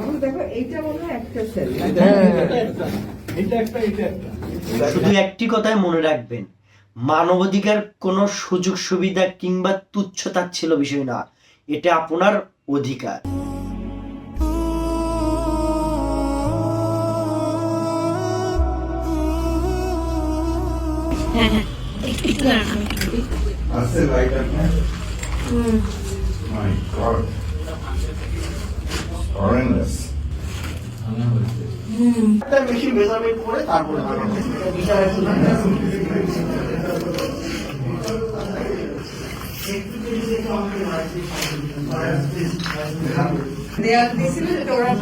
মানুষ দেখো এইটা মনে হয় একটা সেল শুধু একটি কথাই মনে রাখবেন মানবাধিকার কোনো সুযোগ সুবিধা কিংবা তুচ্ছ ছিল বিষয় না এটা আপনার অধিকার। হ্যাঁ হ্যাঁ। আসছে লাইট আপনার? মাই গড হরেন্ডাস একটা বেশি মেজারমেন্ট করে তারপরে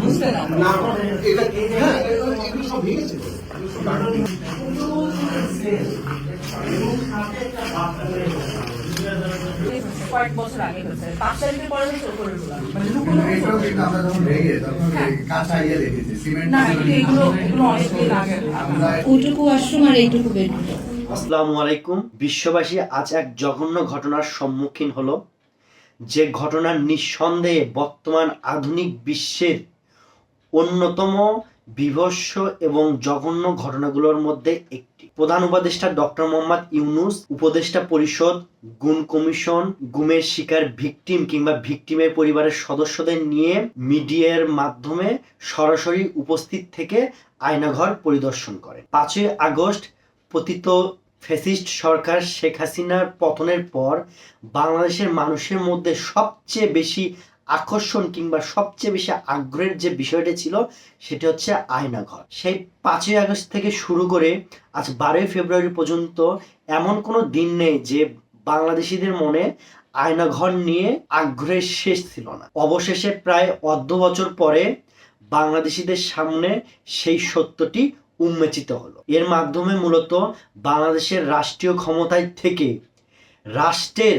বুঝতে না। কয়েক বছর আগে হয়েছে পাঁচ তারিখের পরে হয়েছে ওপরেরগুলা। মানে লুকোনো এটাও হয়েছে। কিন্তু আমরা যখন ভেঙে তখন হ্যাঁ। কাঁচা ইয়ে ওয়াশরুম আর এইটুকু বেডরুম আসসালামু আলাইকুম বিশ্ববাসী আজ এক জঘন্য ঘটনার সম্মুখীন হলো যে ঘটনা নিঃসন্দেহে বর্তমান আধুনিক বিশ্বের অন্যতম বিভৎস এবং জঘন্য ঘটনাগুলোর মধ্যে একটি। প্রধান উপদেষ্টা ডক্টর মোহাম্মদ ইউনুস, উপদেষ্টা পরিষদ, গুম কমিশন, গুমের শিকার ভিকটিম কিংবা ভিকটিমের পরিবারের সদস্যদের নিয়ে মিডিয়ার মাধ্যমে সরাসরি উপস্থিত থেকে আয়নাঘর পরিদর্শন করে পাঁচই আগস্ট পতিত ফ্যাসিস্ট সরকার শেখ হাসিনার পতনের পর বাংলাদেশের মানুষের মধ্যে সবচেয়ে বেশি আকর্ষণ কিংবা সবচেয়ে বেশি আগ্রহের যে বিষয়টা ছিল, সেটা হচ্ছে আয়নাঘর। সেই পাঁচই আগস্ট থেকে শুরু করে আজ বারোই ফেব্রুয়ারি পর্যন্ত এমন কোনো দিন নেই যে বাংলাদেশিদের মনে আয়নাঘর নিয়ে আগ্রহের শেষ ছিল না। অবশেষে প্রায় অর্ধ বছর পরে বাংলাদেশিদের সামনে সেই সত্যটি উন্মোচিত হলো। এর মাধ্যমে মূলত বাংলাদেশের রাষ্ট্রীয় ক্ষমতায় থেকে রাষ্ট্রের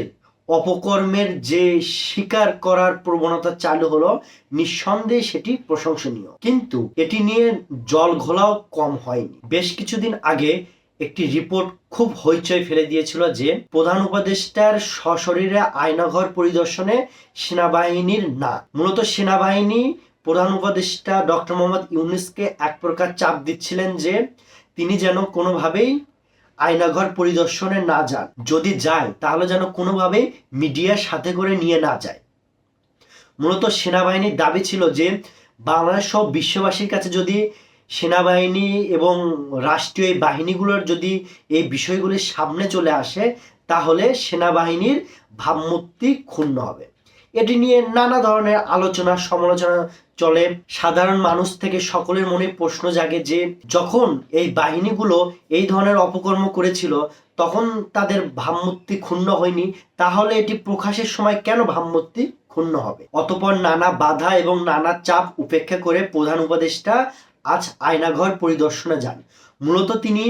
অপকর্মের যে স্বীকার করার প্রবণতা চালু হলো, নিঃসন্দেহে সেটি প্রশংসনীয়। কিন্তু এটি নিয়ে জল ঘোলাও কম হয়নি। বেশ কিছুদিন আগে একটি রিপোর্ট খুব হইচই ফেলে দিয়েছিল যে, প্রধান উপদেষ্টার সশরীরে আয়নাঘর পরিদর্শনে সেনাবাহিনীর না মূলত সেনাবাহিনী প্রধান উপদেষ্টা ডক্টর মোহাম্মদ ইউনুসকে এক প্রকার চাপ দিচ্ছিলেন যে, তিনি যেন কোনোভাবেই আয়নাঘর পরিদর্শনে না যান। যদি যায়, তাহলে যেন কোনোভাবেই মিডিয়ার সাথে করে নিয়ে না যায়। মূলত সেনাবাহিনীর দাবি ছিল যে, বাংলাদেশ সব বিশ্ববাসীর কাছে যদি সেনাবাহিনী এবং রাষ্ট্রীয় এই বাহিনীগুলোর যদি এই বিষয়গুলির সামনে চলে আসে, তাহলে সেনাবাহিনীর ভাবমূর্তি ক্ষুণ্ণ হবে। এটি নিয়ে নানা ধরনের আলোচনা, সমালোচনা চলে। সাধারণ মানুষ থেকে সকলের মনে প্রশ্ন জাগে যে, যখন এই বাহিনীগুলো এই ধরনের অপকর্ম করেছিল, তখন তাদের ভাবমূর্তি ক্ষুণ্ণ হয়নি। তাহলে এটি প্রকাশের সময় কেন ভাবমূর্তি ক্ষুণ্ণ হবে? অতপর নানা বাধা এবং নানা চাপ উপেক্ষা করে প্রধান উপদেষ্টা আজ আয়নাঘর পরিদর্শনে যান। মূলত তিনি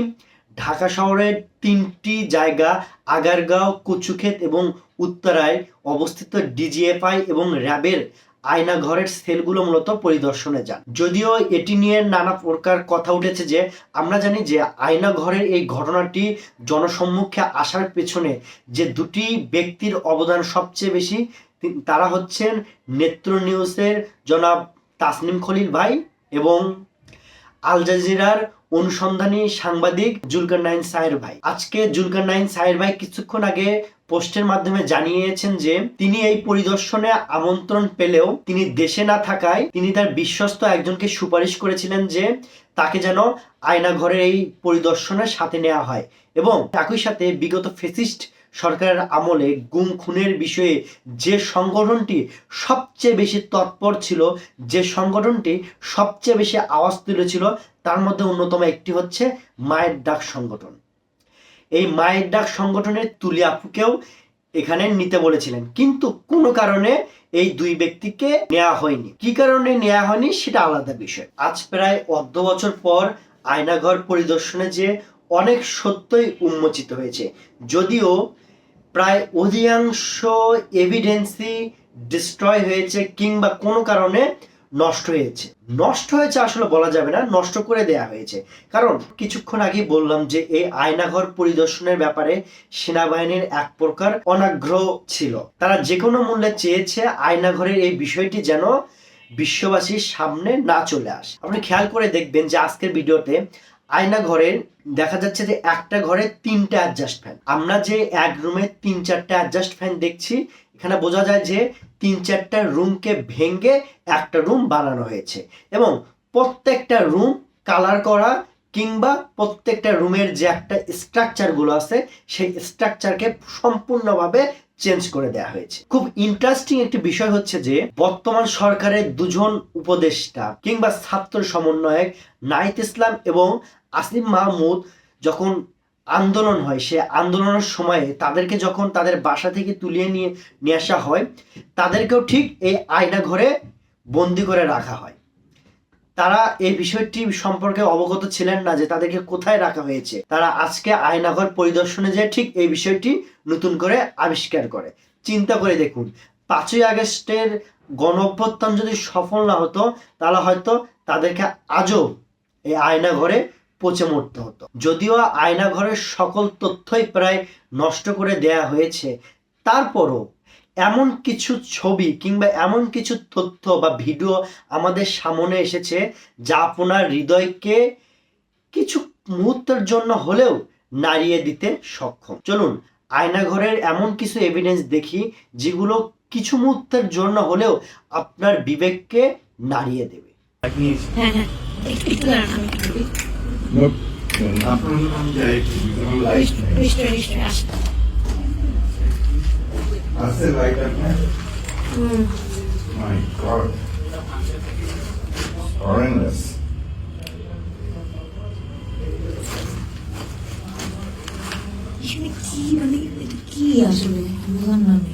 ঢাকা শহরের তিনটি জায়গা, আগারগাঁও, কচুক্ষেত এবং উত্তরায় অবস্থিত ডিজিএফআই এবং র্যাবের আয়নাঘরের সেলগুলো মূলত পরিদর্শনে যান। যদিও এটি নিয়ে নানা প্রকার কথা উঠেছে যে, আমরা জানি যে আয়নাঘরের এই ঘটনাটি জনসম্মুখে আসার পেছনে যে দুটি ব্যক্তির অবদান সবচেয়ে বেশি তারা হচ্ছেন নেত্র নিউজের জনাব তাসনিম খলিল ভাই এবং আল জাজিরার অনুসন্ধানী সাংবাদিক জুলকার নাইন সায়ের ভাই। আজকে জুলকার নাইন সায়ের ভাই কিছুক্ষণ আগে পোস্টের মাধ্যমে জানিয়েছেন যে, তিনি এই পরিদর্শনে আমন্ত্রণ পেলেও তিনি দেশে না থাকায় তিনি তার বিশ্বস্ত একজনকে সুপারিশ করেছিলেন যে, তাকে যেন আয়নাঘরের এই পরিদর্শনের সাথে নেওয়া হয়। এবং একই সাথে বিগত ফেসিস্ট সরকারের আমলে গুম খুনের বিষয়ে যে সংগঠনটি সবচেয়ে বেশি তৎপর ছিল, যে সংগঠনটি সবচেয়ে বেশি আওয়াজ তুলেছিল, তার মধ্যে অন্যতম একটি হচ্ছে মায়ের ডাক সংগঠন। এই মায়ের ডাক সংগঠনের তুলি এখানে নিতে বলেছিলেন। কিন্তু কোনো কারণে এই দুই ব্যক্তিকে নেওয়া হয়নি। কি কারণে নেওয়া হয়নি সেটা আলাদা বিষয়। আজ প্রায় অর্ধ বছর পর আয়নাঘর পরিদর্শনে যে অনেক সত্যই উন্মোচিত হয়েছে। যদিও প্রায় অধিকাংশ এভিডেন্সই ডিস্ট্রয় হয়েছে কিংবা কোনো কারণে নষ্ট হয়েছে। নষ্ট হয়েছে আসলে বলা যাবে না, নষ্ট করে দেয়া হয়েছে। কারণ কিছুক্ষণ আগে বললাম যে এই আয়নাঘর পরিদর্শনের ব্যাপারে সেনাবাহিনীর এক প্রকার অনাগ্রহ ছিল। তারা যে কোনো মূল্যে চেয়েছে আয়নাঘরের এই বিষয়টি যেন বিশ্ববাসীর সামনে না চলে আসে। আপনি খেয়াল করে দেখবেন যে আজকের ভিডিওতে আয়না ঘরের দেখা যাচ্ছে যে একটা ঘরে তিনটা অ্যাডজাস্ট ফ্যান আমরা যে এক রুমে তিন চারটা অ্যাডজাস্ট ফ্যান দেখছি, এখানে বোঝা যায় যে তিন চারটা রুমকে ভেঙে একটা রুম বানানো হয়েছে। এবং প্রত্যেকটা রুম কালার করা কিংবা প্রত্যেকটা রুমের যে একটা স্ট্রাকচারগুলো আছে, সেই স্ট্রাকচারকে সম্পূর্ণভাবে চেঞ্জ করে দেওয়া হয়েছে। খুব ইন্টারেস্টিং একটি বিষয় হচ্ছে যে বর্তমান সরকারের দুজন উপদেষ্টা কিংবা ছাত্র সমন্বয়ক নাইত ইসলাম এবং আসিম মাহমুদ যখন আন্দোলন হয়, সে আন্দোলনের সময়ে তাদেরকে যখন তাদের বাসা থেকে তুলিয়ে নিয়ে নিয়ে আসা হয়, তাদেরকেও ঠিক এই আয়না ঘরে বন্দি করে রাখা হয়। তারা এই বিষয়টি সম্পর্কে অবগত ছিলেন না যে তাদেরকে কোথায় রাখা হয়েছে। তারা আজকে আয়নাঘর পরিদর্শনে যে ঠিক এই বিষয়টি নতুন করে আবিষ্কার করে। চিন্তা করে দেখুন, পাঁচই আগস্টের গণঅভ্যুত্থান যদি সফল না হতো, তাহলে হয়তো তাদেরকে আজও এই আয়নাঘরে পচে মরতে হতো। যদিও আয়নাঘরের সকল তথ্যই প্রায় নষ্ট করে দেয়া হয়েছে, তারপরও এমন কিছু ছবি কিংবা এমন কিছু তথ্য বা ভিডিও আমাদের সামনে এসেছে যা আপনার হৃদয়কে কিছু মুহূর্তের জন্য হলেও নাড়িয়ে দিতে সক্ষম। চলুন, আয়নাঘরের এমন কিছু এভিডেন্স দেখি যেগুলো কিছু মুহূর্তের জন্য হলেও আপনার বিবেককে নাড়িয়ে দেবে। হ্যাঁ হ্যাঁ একটু একটু দাঁড়ান আমি একটু ঢুকি। আপনার নাম যাই লাইট নিশ্চয়ই নিশ্চয়ই আসতে আসছে লাইট আপনার হুম মাই গড হরেন্ডাস এখানে কি মানে এটা কি আসলে বুঝলাম না আমি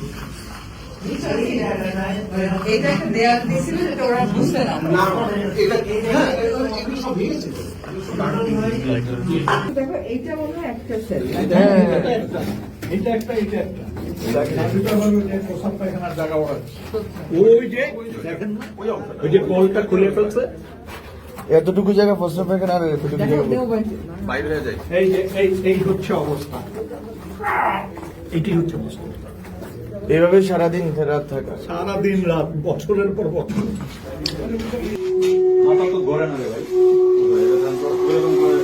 এটা একটা দেয়াল দিয়েছিল যেটা ওরা বুঝতে না দেখো এইটা মনে হয় একটা সেল এটা একটা এটা একটা দুটো হলো যে প্রসাদ পায়খানার জায়গা ওরা ওই যে দেখেন না ওই যে কলটা খুলে ফেলছে এতটুকু জায়গা প্রস্রাব পায়খানা আর এতটুকু জায়গা এই যে এই এই হচ্ছে অবস্থা। এটি হচ্ছে অবস্থা। এইভাবে সারাদিন রাত থাকা। সারাদিন রাত বছরের পর বছর। মাথা তো গড়ে না রে ভাই। এরকম করে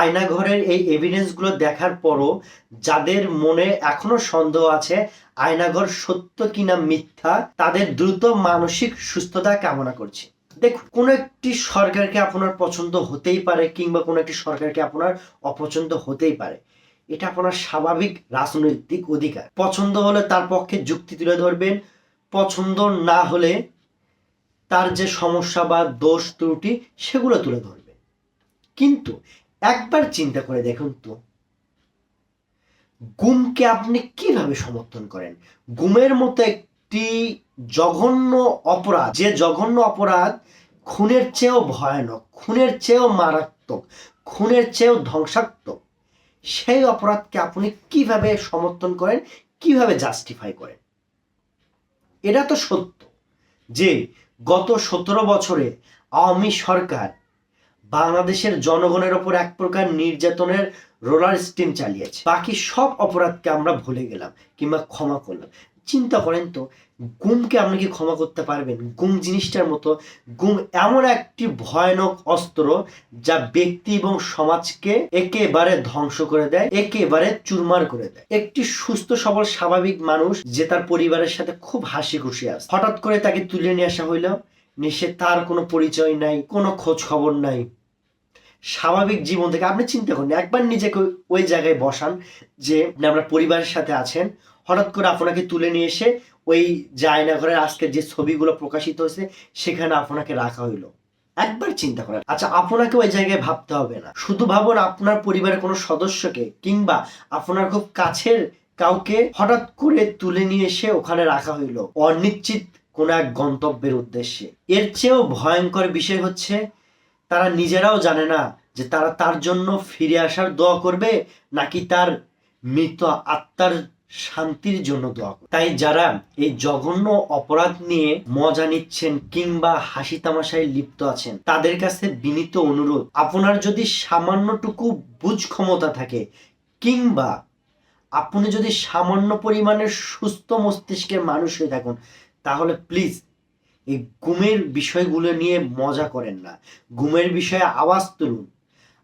আয়নাঘরের এই এভিডেন্সগুলো দেখার পরও যাদের মনে এখনও সন্দেহ আছে আয়নাঘর সত্য কিনা মিথ্যা, তাদের দ্রুত মানসিক সুস্থতা কামনা করছি। দেখুন, কোনো একটি সরকারকে আপনার পছন্দ হতেই পারে কিংবা কোনো একটি সরকারকে আপনার অপছন্দ হতেই পারে। এটা আপনার স্বাভাবিক রাজনৈতিক অধিকার। পছন্দ হলে তার পক্ষে যুক্তি তুলে ধরবেন, পছন্দ না হলে তার যে সমস্যা বা দোষ ত্রুটি, সেগুলো তুলে ধরবে কিন্তু একবার চিন্তা করে দেখুন তো। গুমকে আপনি কীভাবে সমর্থন করেন? গুমের মতো একটি জঘন্য অপরাধ, যে জঘন্য অপরাধ খুনের চেয়েও ভয়ানক, খুনের চেয়েও মারাত্মক, খুনের চেয়েও ধ্বংসাত্মক, সেই অপরাধকে আপনি কীভাবে সমর্থন করেন? কীভাবে জাস্টিফাই করেন? এটা তো সত্য যে গত সতেরো বছরে আওয়ামী সরকার বাংলাদেশের জনগণের ওপর এক প্রকার নির্যাতনের রোলার স্টিম চালিয়েছে। বাকি সব অপরাধকে আমরা ভুলে গেলাম কিংবা ক্ষমা করলাম। চিন্তা করেন তো, গুমকে আপনি কি ক্ষমা করতে পারবেন? গুম জিনিসটার মতো, গুম এমন একটি ভয়ানক অস্ত্র যা ব্যক্তি এবং সমাজকে একেবারে ধ্বংস করে দেয়, একেবারে চুরমার করে দেয়। একটি সুস্থ, সবল, স্বাভাবিক মানুষ যে তার পরিবারের সাথে খুব হাসি খুশি আছে। হঠাৎ করে তাকে তুলে নিয়ে আসা হইল। নিশে তার কোনো পরিচয় নাই, কোনো খোঁজ খবর নাই। স্বাভাবিক জীবন থেকে আপনি চিন্তা করুন, একবার নিজেকে ওই- জায়গায় বসান যে আপনার পরিবারের সাথে আছেন, হঠাৎ করে আপনাকে তুলে নিয়ে এসে ওই জায়নাঘরের আজকের যে ছবিগুলো প্রকাশিত হয়েছে, সেখানে আপনাকে রাখা হইল। একবার চিন্তা করেন আচ্ছা আপনাকে ওই জায়গায় ভাবতে হবে না। শুধু ভাবুন আপনার পরিবারের কোনো সদস্যকে কিংবা আপনার খুব কাছের কাউকে হঠাৎ করে তুলে নিয়ে এসে ওখানে রাখা হইল। অনিশ্চিত কোন এক গন্তব্যের উদ্দেশ্যে। এর চেয়েও ভয়ঙ্কর বিষয় হচ্ছে তারা নিজেরাও জানে না যে তারা তার জন্য ফিরে আসার দোয়া করবে নাকি তার মৃত আত্মার শান্তির জন্য দোয়া করবে। তাই যারা এই জঘন্য অপরাধ নিয়ে মজা নিচ্ছেন কিংবা হাসি তামাশায় লিপ্ত আছেন, তাদের কাছে বিনীত অনুরোধ, আপনার যদি সামান্যটুকু বুঝ ক্ষমতা থাকে কিংবা আপনি যদি সামান্য পরিমাণের সুস্থ মস্তিষ্কের মানুষ হয়ে থাকুন, তাহলে প্লিজ এই গুমের বিষয়গুলো নিয়ে মজা করেন না। গুমের বিষয়ে আওয়াজ তুলুন।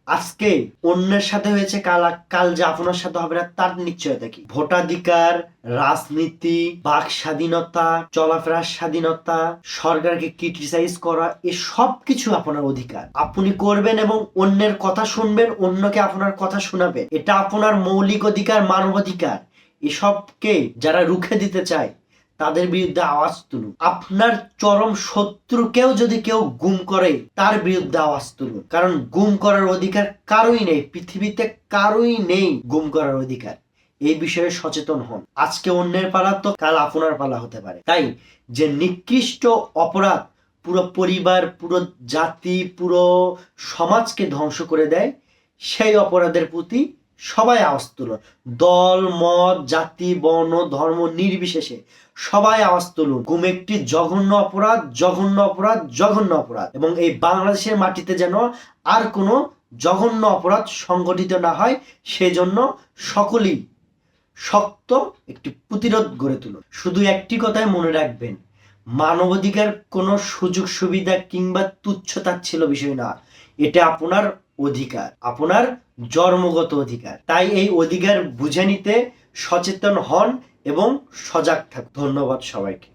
আজকে অন্যের সাথে হয়েছে কাল কাল যে আপনার সাথে হবে না, তার নিশ্চয়তা কি ভোটাধিকার, রাজনীতি, বাক স্বাধীনতা, চলাফেরার স্বাধীনতা, সরকারকে ক্রিটিসাইজ করা, এ সব কিছু আপনার অধিকার। আপনি করবেন এবং অন্যের কথা শুনবেন, অন্যকে আপনার কথা শোনাবে এটা আপনার মৌলিক অধিকার মানবাধিকার এসবকে যারা রুখে দিতে চায় তাদের বিরুদ্ধে আওয়াজ তুলুন। আপনার চরম শত্রুকেও যদি কেউ গুম করে, তার বিরুদ্ধে আওয়াজ তুলুন। কারণ গুম করার অধিকার কারোই নেই, পৃথিবীতে কারোই নেই গুম করার অধিকার। এই বিষয়ে সচেতন হন। আজকে অন্যের পালা তো কাল আপনার পালা হতে পারে। তাই যে নিকৃষ্ট অপরাধ পুরো পরিবার, পুরো জাতি, পুরো সমাজকে ধ্বংস করে দেয়, সেই অপরাধের প্রতি সবাই আওয়াজ তুলুন দল, মত, জাতি, বর্ণ, ধর্ম নির্বিশেষে সবাই আওয়াজ তুলুন। গুম একটি জঘন্য অপরাধ জঘন্য অপরাধ জঘন্য অপরাধ। এবং এই বাংলাদেশের মাটিতে যেন আর কোনো জঘন্য অপরাধ সংগঠিত না হয়, সেজন্য সকলেই শক্ত একটি প্রতিরোধ গড়ে তুলুন। শুধু একটি কথাই মনে রাখবেন, মানবাধিকার কোনো সুযোগ সুবিধা কিংবা তুচ্ছতার ছিল বিষয় না। এটা আপনার অধিকার, আপনার জন্মগত অধিকার। তাই এই অধিকার বুঝে নিতে সচেতন হন এবং সজাগ থাক ধন্যবাদ সবাইকে।